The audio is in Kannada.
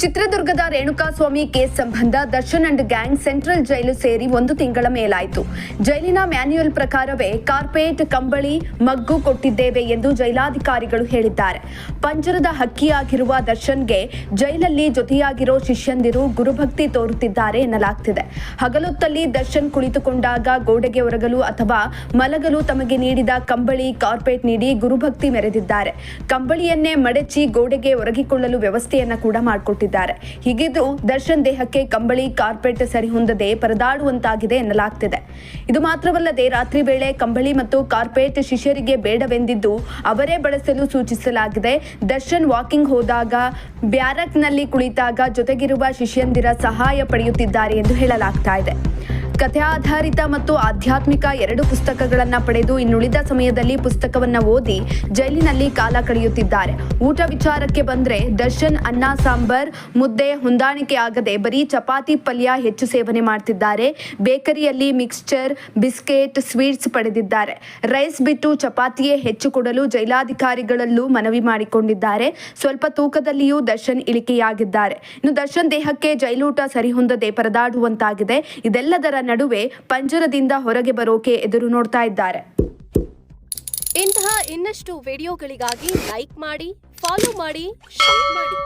ಚಿತ್ರದುರ್ಗದ ರೇಣುಕಾಸ್ವಾಮಿ ಕೇಸ್ ಸಂಬಂಧ Darshan and gang central jail ಸೇರಿ ಒಂದು ತಿಂಗಳ ಮೇಲಾಯಿತು. ಜೈಲಿನ ಮ್ಯಾನ್ಯುಯಲ್ ಪ್ರಕಾರವೇ ಕಾರ್ಪೆಟ್, ಕಂಬಳಿ, ಮಗ್ಗು ಕೊಟ್ಟಿದ್ದೇವೆ ಎಂದು ಜೈಲಾಧಿಕಾರಿಗಳು ಹೇಳಿದ್ದಾರೆ. ಪಂಜರದ ಹಕ್ಕಿಯಾಗಿರುವ ದರ್ಶನ್ಗೆ ಜೈಲಲ್ಲಿ ಜೊತೆಯಾಗಿರೋ ಶಿಷ್ಯಂದಿರು ಗುರುಭಕ್ತಿ ತೋರುತ್ತಿದ್ದಾರೆ ಎನ್ನಲಾಗ್ತಿದೆ. ಹಗಲೊತ್ತಲ್ಲಿ ದರ್ಶನ್ ಕುಳಿತುಕೊಂಡಾಗ ಗೋಡೆಗೆ ಒರಗಲು ಅಥವಾ ಮಲಗಲು ತಮಗೆ ನೀಡಿದ ಕಂಬಳಿ, ಕಾರ್ಪೆಟ್ ನೀಡಿ ಗುರುಭಕ್ತಿ ಮೆರೆದಿದ್ದಾರೆ. ಕಂಬಳಿಯನ್ನೇ ಮಡಚಿ ಗೋಡೆಗೆ ಒರಗಿಕೊಳ್ಳಲು ವ್ಯವಸ್ಥೆಯನ್ನ ಕೂಡ ಮಾಡಿಕೊಟ್ಟಿದ್ದಾರೆ. ಹೀಗಿದ್ರೂ ದರ್ಶನ್ ದೇಹಕ್ಕೆ ಕಂಬಳಿ, ಕಾರ್ಪೆಟ್ ಸರಿಹೊಂದದೆ ಪರದಾಡುವಂತಾಗಿದೆ ಎನ್ನಲಾಗ್ತಿದೆ. ಇದು ಮಾತ್ರವಲ್ಲದೆ ರಾತ್ರಿ ವೇಳೆ ಕಂಬಳಿ ಮತ್ತು ಕಾರ್ಪೆಟ್ ಶಿಷ್ಯರಿಗೆ ಬೇಡವೆಂದಿದ್ದು ಅವರೇ ಬಳಸಲು ಸೂಚಿಸಲಾಗಿದೆ. ದರ್ಶನ್ ವಾಕಿಂಗ್ ಹೋದಾಗ ಬ್ಯಾರಕ್ನಲ್ಲಿ ಕುಳಿತಾಗ ಜೊತೆಗಿರುವ ಶಿಷ್ಯಂದಿರ ಸಹಾಯ ಪಡೆಯುತ್ತಿದ್ದಾರೆ ಎಂದು ಹೇಳಲಾಗ್ತಾ ಇದೆ. ಕಥೆ ಆಧಾರಿತ ಮತ್ತು ಆಧ್ಯಾತ್ಮಿಕ ಎರಡು ಪುಸ್ತಕಗಳನ್ನ ಪಡೆದು ಇನ್ನುಳಿದ ಸಮಯದಲ್ಲಿ ಪುಸ್ತಕವನ್ನ ಓದಿ ಜೈಲಿನಲ್ಲಿ ಕಾಲ ಕಳೆಯುತ್ತಿದ್ದಾರೆ. ಊಟ ವಿಚಾರಕ್ಕೆ ಬಂದ್ರೆ ದರ್ಶನ್, ಅನ್ನ, ಸಾಂಬಾರ್, ಮುದ್ದೆ, ಹೊಂದಾಣಿಕೆ ಆಗದೆ ಬರೀ ಚಪಾತಿ, ಪಲ್ಯ ಹೆಚ್ಚು ಸೇವನೆ ಮಾಡ್ತಿದ್ದಾರೆ. ಬೇಕರಿಯಲ್ಲಿ ಮಿಕ್ಸ್ಚರ್, ಬಿಸ್ಕೆಟ್, ಸ್ವೀಟ್ಸ್ ಪಡೆದಿದ್ದಾರೆ. ರೈಸ್ ಬಿಟ್ಟು ಚಪಾತಿಯೇ ಹೆಚ್ಚು ಕೊಡಲು ಜೈಲಾಧಿಕಾರಿಗಳಲ್ಲೂ ಮನವಿ ಮಾಡಿಕೊಂಡಿದ್ದಾರೆ. ಸ್ವಲ್ಪ ತೂಕದಲ್ಲಿಯೂ ದರ್ಶನ್ ಇಳಿಕೆಯಾಗಿದ್ದಾರೆ. ಇನ್ನು ದರ್ಶನ್ ದೇಹಕ್ಕೆ ಜೈಲೂಟ ಸರಿಹೊಂದದೆ ಪರದಾಡುವಂತಾಗಿದೆ. ಇದೆಲ್ಲದರ ನಡುವೆ ಪಂಜರದಿಂದ ಹೊರಗೆ ಬರೋಕೆ ಎದುರು ನೋಡ್ತಾ ಇದ್ದಾರೆ. ಇಂತಹ ಇನ್ನಷ್ಟು ವಿಡಿಯೋಗಳಿಗಾಗಿ ಲೈಕ್ ಮಾಡಿ, ಫಾಲೋ ಮಾಡಿ, ಶೇರ್ ಮಾಡಿ.